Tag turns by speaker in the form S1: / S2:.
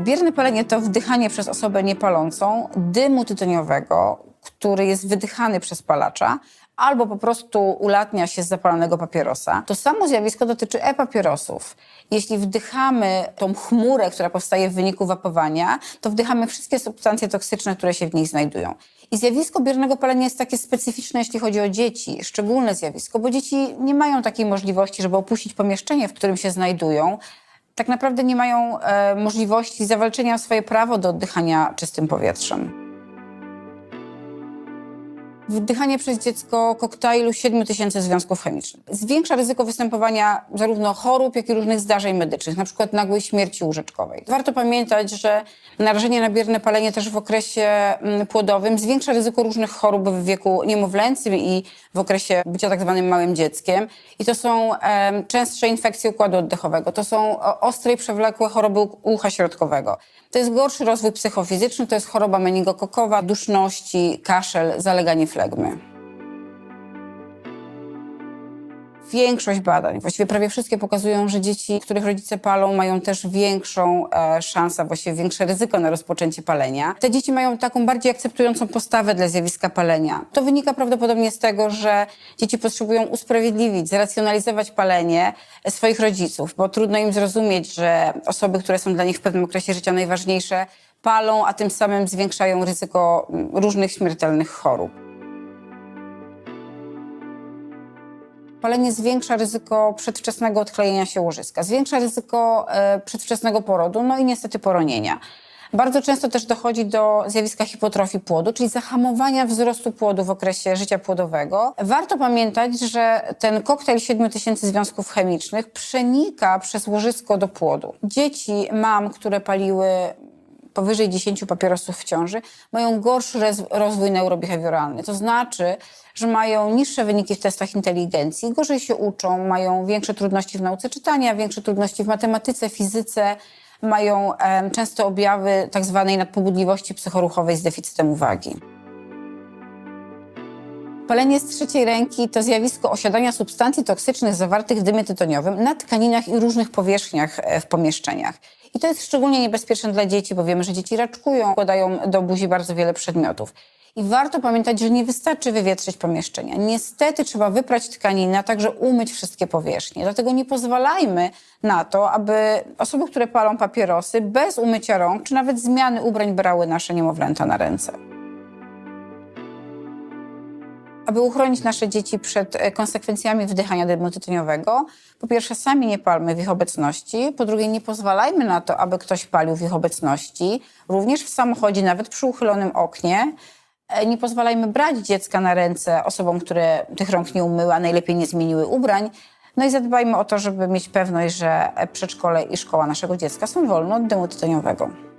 S1: Bierne palenie to wdychanie przez osobę niepalącą dymu tytoniowego, który jest wydychany przez palacza, albo po prostu ulatnia się z zapalonego papierosa. To samo zjawisko dotyczy e-papierosów. Jeśli wdychamy tą chmurę, która powstaje w wyniku wapowania, to wdychamy wszystkie substancje toksyczne, które się w nich znajdują. I zjawisko biernego palenia jest takie specyficzne, jeśli chodzi o dzieci, szczególne zjawisko, bo dzieci nie mają takiej możliwości, żeby opuścić pomieszczenie, w którym się znajdują. Tak naprawdę nie mają e, możliwości zawalczenia o swoje prawo do oddychania czystym powietrzem. Wdychanie przez dziecko koktajlu 7 tysięcy związków chemicznych zwiększa ryzyko występowania zarówno chorób, jak i różnych zdarzeń medycznych, na przykład nagłej śmierci łóżeczkowej. Warto pamiętać, że narażenie na bierne palenie też w okresie mm, płodowym zwiększa ryzyko różnych chorób w wieku niemowlęcym i w okresie bycia tak zwanym małym dzieckiem. I to są em, częstsze infekcje układu oddechowego, to są ostre i przewlekłe choroby ucha środkowego. To jest gorszy rozwój psychofizyczny, to jest choroba meningokokowa, duszności, kaszel, zaleganie Większość badań, właściwie prawie wszystkie pokazują, że dzieci, których rodzice palą, mają też większą e, szansę, właściwie większe ryzyko na rozpoczęcie palenia. Te dzieci mają taką bardziej akceptującą postawę dla zjawiska palenia. To wynika prawdopodobnie z tego, że dzieci potrzebują usprawiedliwić, zracjonalizować palenie swoich rodziców, bo trudno im zrozumieć, że osoby, które są dla nich w pewnym okresie życia najważniejsze, palą, a tym samym zwiększają ryzyko różnych śmiertelnych chorób. Palenie zwiększa ryzyko przedwczesnego odklejenia się łożyska, zwiększa ryzyko e, przedwczesnego porodu, no i niestety poronienia. Bardzo często też dochodzi do zjawiska hipotrofii płodu, czyli zahamowania wzrostu płodu w okresie życia płodowego. Warto pamiętać, że ten koktajl 7 tysięcy związków chemicznych przenika przez łożysko do płodu. Dzieci mam, które paliły powyżej 10 papierosów w ciąży, mają gorszy rozwój neurobehawioralny. To znaczy, że mają niższe wyniki w testach inteligencji, gorzej się uczą, mają większe trudności w nauce czytania, większe trudności w matematyce, fizyce, mają często objawy tak zwanej nadpobudliwości psychoruchowej z deficytem uwagi. Palenie z trzeciej ręki to zjawisko osiadania substancji toksycznych zawartych w dymie tytoniowym na tkaninach i różnych powierzchniach e, w pomieszczeniach. I to jest szczególnie niebezpieczne dla dzieci, bo wiemy, że dzieci raczkują, kładają do buzi bardzo wiele przedmiotów. I warto pamiętać, że nie wystarczy wywietrzyć pomieszczenia. Niestety trzeba wyprać tkaniny, a także umyć wszystkie powierzchnie. Dlatego nie pozwalajmy na to, aby osoby, które palą papierosy bez umycia rąk, czy nawet zmiany ubrań brały nasze niemowlęta na ręce. Aby uchronić nasze dzieci przed e, konsekwencjami wdychania dymu tytoniowego, po pierwsze sami nie palmy w ich obecności, po drugie nie pozwalajmy na to, aby ktoś palił w ich obecności, również w samochodzie, nawet przy uchylonym oknie. E, Nie pozwalajmy brać dziecka na ręce osobom, które tych rąk nie umyły, a najlepiej nie zmieniły ubrań. No i zadbajmy o to, żeby mieć pewność, że e, przedszkole i szkoła naszego dziecka są wolne od dymu tytoniowego.